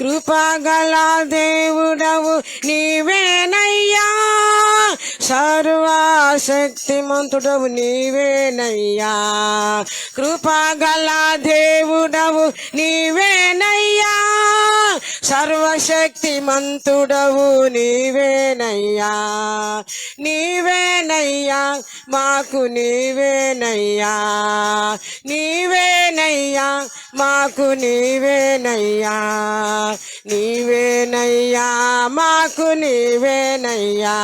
కృపగల దేవుడవు నీవేనయ్యా. సర్వశక్తిమంతుడవు నీవేనయ్యా. కృపగల దేవుడవు నీవేనయ్యా. సర్వశక్తిమంతుడవు నీవేనయ్యా. నీవేనయ్యా మాకు నీవేనయ్యా. నీవేనయ్యా మాకు నీవేనయ్యా. నీవేనయ్యా మాకు నీవేనయ్యా.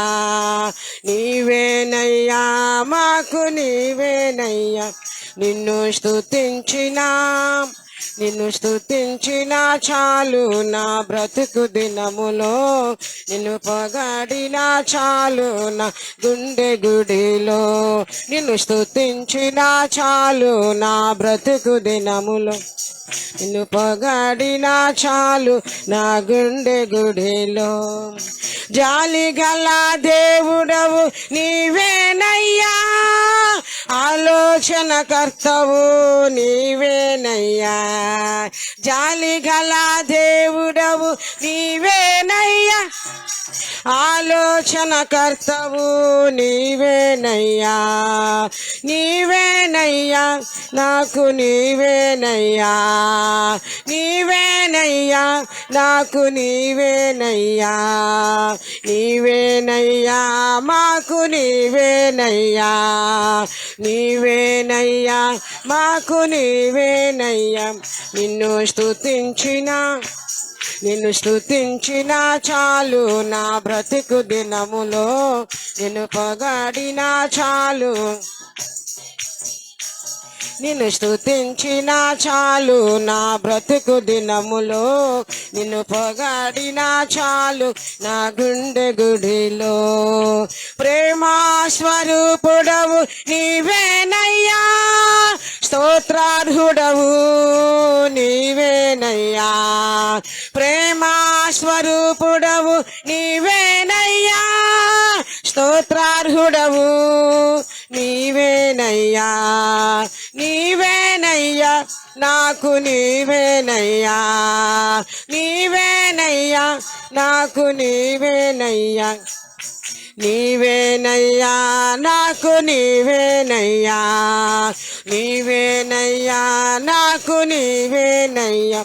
నీవేనయ్యా మాకు నీవేనయ్యా. నిన్ను స్తుతించినా. నిన్ను స్థుతించిన చాలు నా బ్రతుకు దినములో. నిన్ను పొగాడిన చాలు నా గుండె గుడిలో. నిన్ను స్థుతించిన చాలు నా బ్రతుకు దినములో. నిన్ను పొగాడిన చాలు నా గుండె గుడిలో. జాలి గల దేవుడవు నీవే రక్షణకర్తవు నీవేనయ్యా. జాలి గల దేవుడవు నీవేనయ్యా. ఆలోచనకర్తవు నీవేనయ్యా. నీవేనయ్యా నాకు నీవేనయ్యా. నీవేనయ్యా నాకు నీవేనయ్యా. నీవేనయ్యా మాకు నీవేనయ్యా. నీవేనయ్యా మాకు నీవేనయ్యా. నిన్ను స్థుతించిన నిన్ను స్తుతించిన చాలు నా బ్రతుకు దినములో. నిన్ను పొగాడిన చాలు. నిన్ను స్తుతించిన చాలు నా బ్రతుకు దినములో. నిన్ను పొగాడిన చాలు నా గుండె గుడిలో. ప్రేమాస్వరూపుడవు నీవేనయ్యా స్తోత్రార్హుడవు నీవేనయ్యా. ప్రేమాస్వరూపుడవు నీవేనయ్యా స్తోత్రార్హుడవు నీవేనయ్యా. నీవేనయ్యా నాకు నీవేనయ్యా. నీవేనయ్యా నాకు నీవేనయ్యా. నీవేనయ్యా నాకు నీవేనయ్యా. నీవేనయ్యా నాకు నీవేనయ్యా.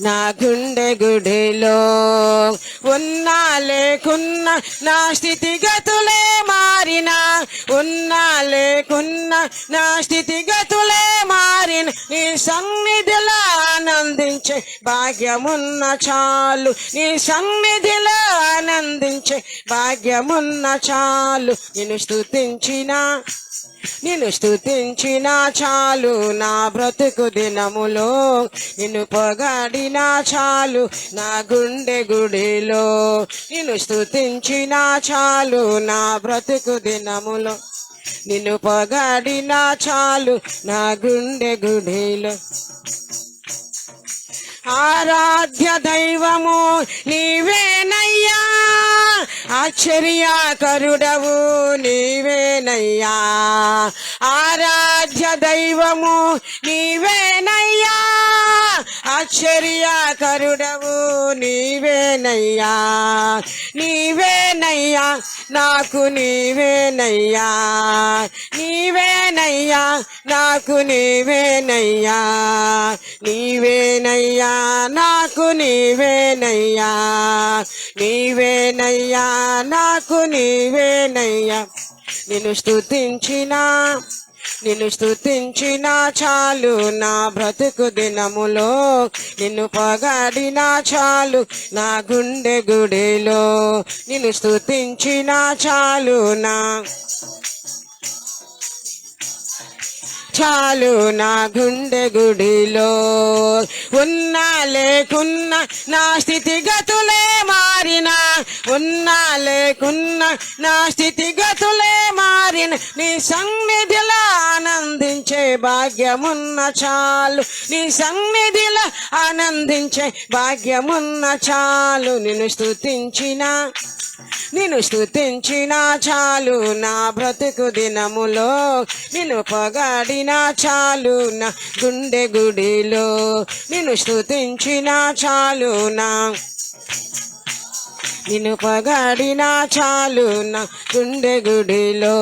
నా గుండె గుడిలో ఉన్నా లేకున్నా నా స్థితిగతులే మారిన. ఉన్నా లేకున్నా నా స్థితిగతులే మారిన. నీ సన్నిధిలో ఆనందించే భాగ్యమున్న చాలు. నీ సన్నిధిలో ఆనందించే భాగ్యమున్న చాలు. నేను స్తుతించినా నిన్ను స్తుతించిన చాలు నా బ్రతుకు దినములో. నిన్ను పొగాడిన చాలు నా గుండె గుడిలో. నిన్ను స్థుతించిన చాలు నా బ్రతుకు దినములో. నిన్ను పొగాడిన చాలు నా గుండె గుడిలో. ఆరాధ్య దైవము నీవేనయ్యా. ఆశ్చర్యాకరుడవు నీవేనయ్యా. ఆరాధ్య దైవము నీవేనయ్యా. ఆశ్చర్యకరుడవు నీవేనయ్యా నీవేనయ్యా నాకు నీవేనయ్యా నీవేనయ్యా నాకు నీవేనయ్యా నీవేనయ్యా నాకు నీవేనయ్యా నీవేనయ్యా నాకు నీవేనయ్యా. నిన్ను స్తుతించినా నిన్ను స్తుతించిన చాలు నా బ్రతుకు దినములో. నిన్ను పగాడిన చాలు నా గుండె గుడిలో. నిన్ను స్థుతించిన చాలు నా చాలు నా గుండె గుడిలో. ఉన్నా లేకున్నా నా స్థితిగతులే మారినా ఉన్నా లేకున్నా నా స్థితిగతులే మారిన నీ సన్నిధిలో ఆనందించే భాగ్యమున్న చాలు. నీ సన్నిధిలో ఆనందించే భాగ్యమున్న చాలు. నిన్ను స్థుతించిన నిన్ను స్తుతించిన చాలు. నా బ్రతుకు దినములో నిన్ను పొగాడిన చాలు. నా గుండె గుడిలో నిన్ను స్తుతించిన చాలు. నా నిన్ను చాలున చాలు నా గుండె గుడిలో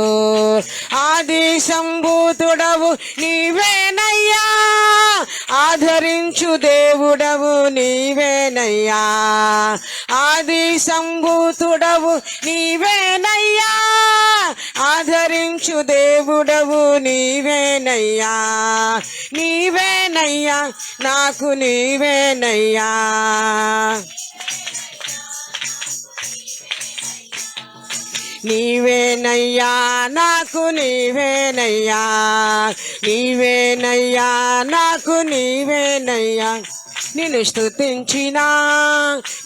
ఆది సంభూతుడవు నీవేనయ్యా. ఆదరించు దేవుడవు నీవేనయ్యా. ఆది సంభూతుడవు నీవేనయ్యా. ఆదరించు దేవుడవు నీవేనయ్యా. నీవేనయ్యా నాకు నీవేనయ్యా. నీవేనయ్యా నాకు నీవేనయ్యా. నీవేనయ్యా నాకు నీవేనయ్యా. నిన్ను స్థుతించినా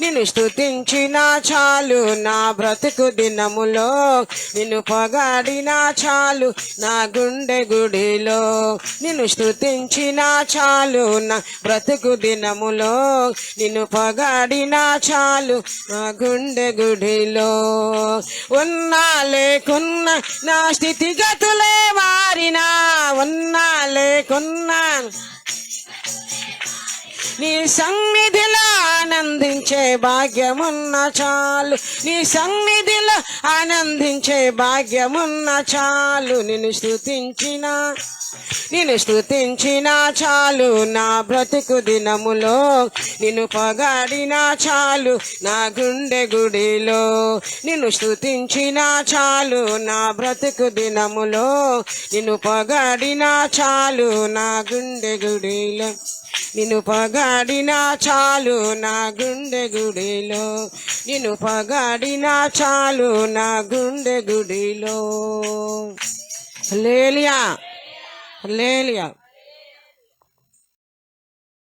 నిన్ను స్థుతించినా చాలు. నా బ్రతుకు దినములో నిన్ను పొగాడినా చాలు. నా గుండె గుడిలో నిన్ను స్థుతించినా చాలు. నా బ్రతుకు దినములో నిన్ను పొగాడినా చాలు. నా గుండె గుడిలో ఉన్నా లేకున్నా నా స్థితిగతులే మారినా. ఉన్నా లేకున్నా నీ సన్నిధిలో ఆనందించే భాగ్యమున్న చాలు. నీ సన్నిధిలో ఆనందించే భాగ్యమున్న చాలు. నిన్ను స్తుతించిన నిన్ను స్తుతించిన చాలు నా బ్రతుకు దినములో. నిన్ను పగాడిన చాలు నా గుండె గుడిలో. నిన్ను స్తుతించిన చాలు నా బ్రతుకు దినములో. నిన్ను పగాడిన చాలు నా గుండె గుడిలో. నిన్ను పగాడినా చాలు నా గుండె గుడిలో. నిన్ను పగాడినా చాలు నా గుండె గుడిలో. లేలియా లేలియా